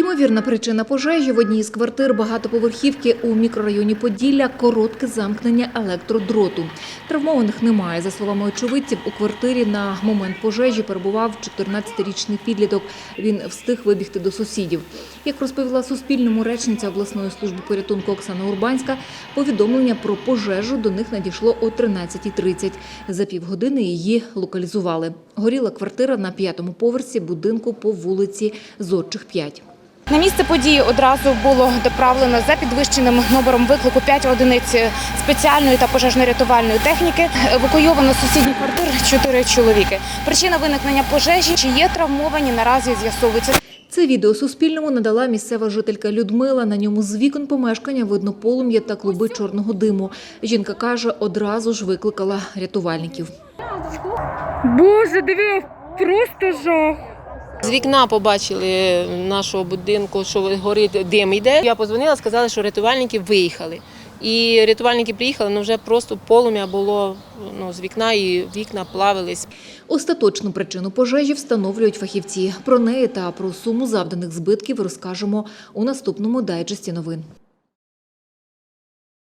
Ймовірна причина пожежі в одній із квартир багатоповерхівки у мікрорайоні Поділля – коротке замкнення електродроту. Травмованих немає. За словами очевидців, у квартирі на момент пожежі перебував 14-річний підліток. Він встиг вибігти до сусідів. Як розповіла Суспільному речниця обласної служби порятунку Оксана Урбанська, повідомлення про пожежу до них надійшло о 13.30. За півгодини її локалізували. Горіла квартира на п'ятому поверсі будинку по вулиці Зодчих 5. На місце події одразу було доправлено за підвищеним номером виклику 5 одиниць спеціальної та пожежно-рятувальної техніки. Евакуйовано з сусідніх квартир 4 чоловіки. Причина виникнення пожежі чи є травмовані наразі з'ясовується. Це відео Суспільному надала місцева жителька Людмила. На ньому з вікон помешкання видно полум'я та клуби чорного диму. Жінка каже, одразу ж викликала рятувальників. Боже, диви, просто жах. З вікна побачили нашого будинку, що горить дим йде. Я позвонила, сказали, що рятувальники виїхали. І рятувальники приїхали, ну вже просто полум'я було ну, з вікна, і вікна плавились. Остаточну причину пожежі встановлюють фахівці. Про неї та про суму завданих збитків розкажемо у наступному дайджесті новин.